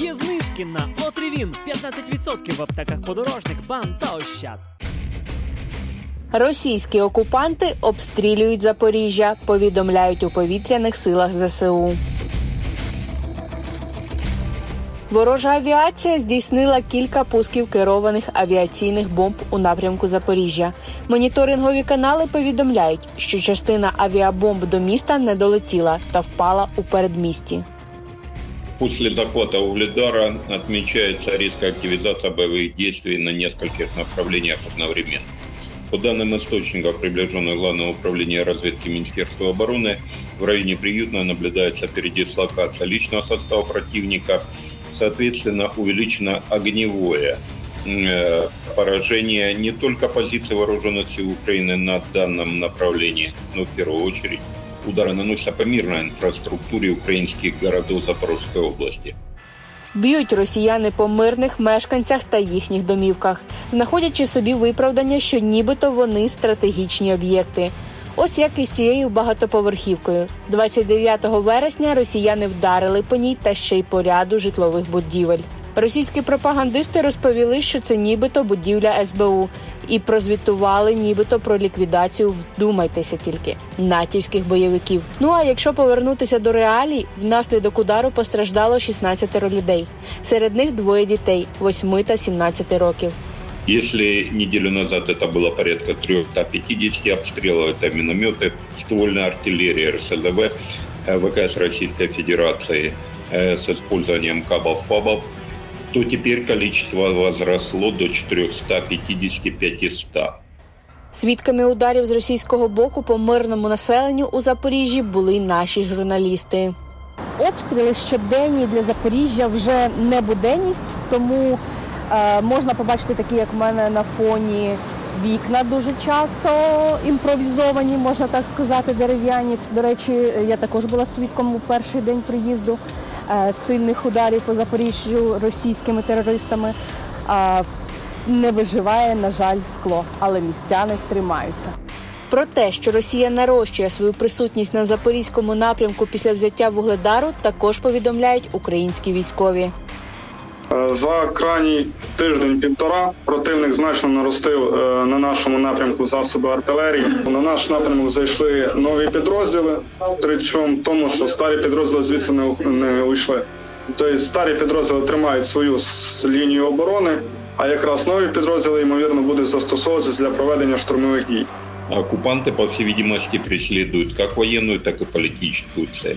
Є знижки на Отривін 15% в аптеках подорожник, бам та ощад. Російські окупанти обстрілюють Запоріжжя, повідомляють у повітряних силах ЗСУ. Ворожа авіація здійснила кілька пусків керованих авіаційних бомб у напрямку Запоріжжя. Моніторингові канали повідомляють, що частина авіабомб до міста не долетіла та впала у передмісті. После захвата Угледара отмечается резкая активизация боевых действий на нескольких направлениях одновременно. По данным источников, приближенных Главного управления разведки Министерства обороны, в районе Приютного наблюдается передислокация личного состава противника, соответственно, увеличено огневое э, поражение не только позиций вооруженных сил Украины на данном направлении, но в первую очередь удары наносятся по мирной инфраструктуре украинских городов Запорожской области. Б'ють росіяни по мирних мешканцях та їхніх домівках, знаходячи собі виправдання, що нібито вони стратегічні об'єкти. Ось як із цією багатоповерхівкою. 29 вересня росіяни вдарили по ній та ще й по ряду житлових будівель. Російські пропагандисти розповіли, що це нібито будівля СБУ, і прозвітували нібито про ліквідацію. Вдумайтеся тільки натівських бойовиків. Ну а якщо повернутися до реалій, внаслідок удару постраждало 16 людей. Серед них двоє дітей 8 та 17 років. Если неделю назад это было порядка 350 обстрелов, это минометы, ствольная артиллерия, РСЗВ, э, ВКС Российской Федерации э, с использованием кабов-фабов, то теперь количество возросло до 450-500. Свідками ударів з російського боку по мирному населенню у Запоріжжі були наші журналісти. Обстріли щоденні для Запоріжжя вже не буденність, тому е, можна побачити такі, як в мене на фоні, вікна дуже часто імпровізовані, можна так сказати, дерев'яні. До речі, я також була свідком у перший день приїзду сильних ударів по Запоріжжю російськими терористами. Е, не виживає, на жаль, скло, але містяни тримаються. Про те, що Росія нарощує свою присутність на запорізькому напрямку після взяття вугледару, також повідомляють українські військові. Е, За крайній тиждень-півтора противник значно наростив е, на нашому напрямку засоби артилерії. На наш напрямок зайшли нові підрозділи, причому в тому, що старі підрозділи звідси не, не уйшли. Тобто старі підрозділи тримають свою лінію оборони, а якраз нові підрозділи, ймовірно, будуть застосовуватися для проведення штурмових дій. Оккупанты, по всей видимости, преследуют как военную, так и политическую цель.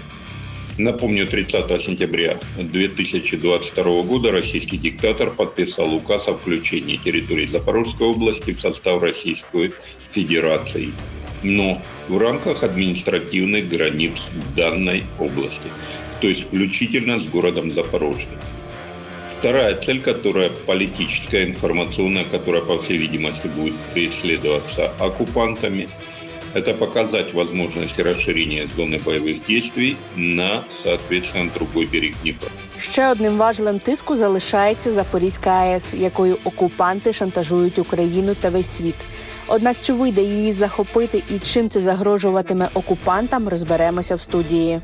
Напомню, 30 сентября 2022 года российский диктатор подписал указ о включении территории Запорожской области в состав Российской Федерации, но в рамках административных границ данной области, то есть включительно с городом Запорожье. Вторая цель, которая политическая, информационная, которая, по всей видимости, будет преследоваться оккупантами, это показать возможности расширения зоны боевых действий на, соответственно, другой берег Днепра. Ще одним важелем тиску залишається Запорізька АЕС, якою окупанти шантажують Україну та весь світ. Однак чи вийде її захопити і чим це загрожуватиме окупантам, розберемося в студії.